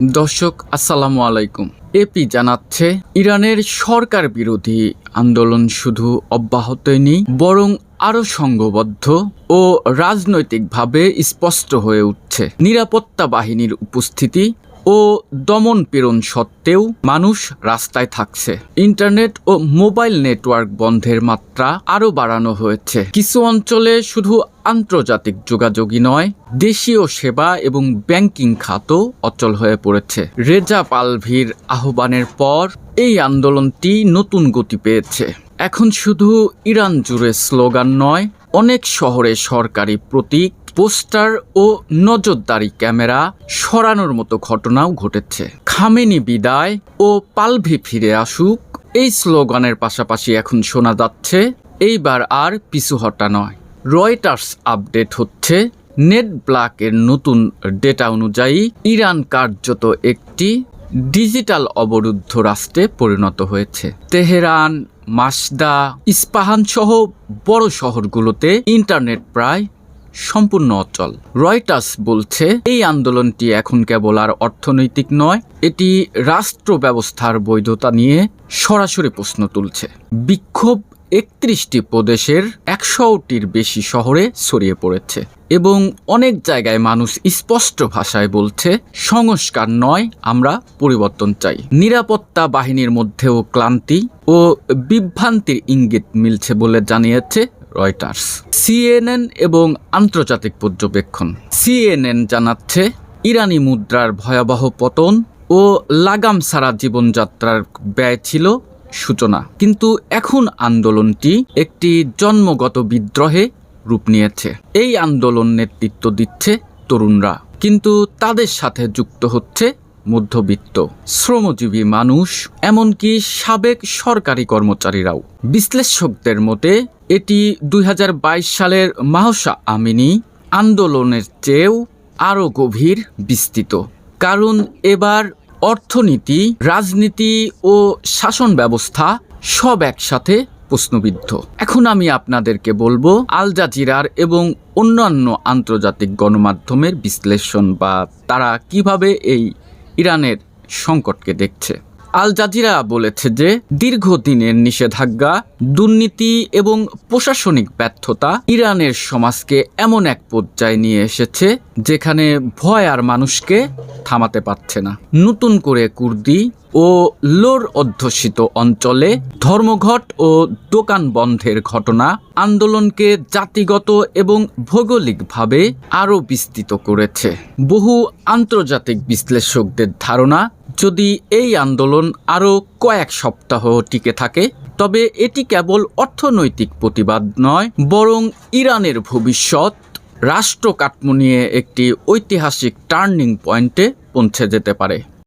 দর্শক, আসসালামু আলাইকুম। এপি জানাচ্ছে, ইরানের সরকার বিরোধী আন্দোলন শুধু অব্যাহত নেই, বরং আরও সংঘবদ্ধ ও রাজনৈতিকভাবে স্পষ্ট হয়ে উঠছে। নিরাপত্তা বাহিনীর উপস্থিতি ও দমন পীড়ন সত্ত্বেও মানুষ রাস্তায় থাকছে। ইন্টারনেট ও মোবাইল নেটওয়ার্ক বন্ধের মাত্রা আরও বাড়ানো হয়েছে। কিছু অঞ্চলে শুধু আন্তর্জাতিক যোগাযোগই নয়, দেশীয় সেবা এবং ব্যাংকিং খাতও অচল হয়ে পড়েছে। রেজা পালভির আহ্বানের পর এই আন্দোলনটি নতুন গতি পেয়েছে। এখন শুধু ইরান জুড়ে স্লোগান নয়, অনেক শহরে সরকারি প্রতীক পোস্টার ও নজরদারি ক্যামেরা সরানোর মতো ঘটনাও ঘটেছে। খামেনি বিদায় ও পালভি ফিরে আসুক, এই স্লোগানের পাশাপাশি এখন শোনা যাচ্ছে, এইবার আর পিছু হটা নয়। রয়টার্স আপডেট হচ্ছে, নেট ব্লাকের নতুন ডেটা অনুযায়ী ইরান কার্যত একটি ডিজিটাল অবরুদ্ধ রাষ্ট্রে পরিণত হয়েছে। তেহরান, মাসদা ইস্পাহান সহ বড় শহরগুলোতে ইন্টারনেট প্রায় সম্পূর্ণ অচল। রয়টাস বলছে, এই আন্দোলনটি এখন কেবল আর অর্থনৈতিক নয়, এটি রাষ্ট্র ব্যবস্থার বৈধতা নিয়ে সরাসরি প্রশ্ন তুলছে। বিক্ষোভ একত্রিশটি প্রদেশের একশোটির বেশি শহরে ছড়িয়ে পড়েছে এবং অনেক জায়গায় মানুষ স্পষ্ট ভাষায় বলছে, সংস্কার নয়, আমরা পরিবর্তন চাই। নিরাপত্তা বাহিনীর মধ্যেও ক্লান্তি ও বিভ্রান্তির ইঙ্গিত মিলছে বলে জানিয়েছে রয়টার্স। সিএনএন এবং আন্তর্জাতিক পর্যবেক্ষণ। সিএনএন জানাচ্ছে, ইরানি মুদ্রার ভয়াবহ পতন ও লাগাম সারা জীবনযাত্রার ব্যয় ছিল সূচনা। কিন্তু এখন আন্দোলনটি একটি জন্মগত বিদ্রোহে রূপ নিয়েছে। এই আন্দোলন নেতৃত্ব দিচ্ছে তরুণরা। কিন্তু তাদের সাথে যুক্ত হচ্ছে মধ্যবিত্ত। শ্রমজীবী মানুষ, এমনকি সাবেক সরকারি কর্মচারীরাও। বিশ্লেষকদের মতে, এটি দুই হাজার বাইশ সালের মাহসা আমিনী আন্দোলনের চেয়েও আরও গভীর বিস্তৃত। কারণ এবার অর্থনীতি, রাজনীতি ও শাসন ব্যবস্থা সব একসাথে প্রশ্নবিদ্ধ। এখন আমি আপনাদেরকে বলব আল জাজিরার এবং অন্যান্য আন্তর্জাতিক গণমাধ্যমের বিশ্লেষণ বা তারা কীভাবে এই ইরানের সংকটকে দেখছে। আল জাজিরা বলেছে যে, দীর্ঘদিনের নিষেধাজ্ঞা, দুর্নীতি এবং প্রশাসনিক ব্যর্থতা ইরানের সমাজকে এমন এক পর্যায়ে নিয়ে এসেছে যেখানে ভয় আর মানুষকে থামাতে পারছে না। নতুন করে কুর্দি ও লোর অধ্যুষিত অঞ্চলে ধর্মঘট ও দোকান বন্ধের ঘটনা আন্দোলনকে জাতিগত এবং ভৌগোলিকভাবে আরও বিস্তৃত করেছে। বহু আন্তর্জাতিক বিশ্লেষকদের ধারণা যদি এই আন্দোলন আরও কয়েক সপ্তাহ টিকে থাকে, তবে এটি কেবল অর্থনৈতিক প্রতিবাদ নয়, বরং ইরানের ভবিষ্যৎ, রাষ্ট্র কাঠামো নিয়ে একটি ঐতিহাসিক টার্নিং পয়েন্টে পৌঁছে যেতে পারে।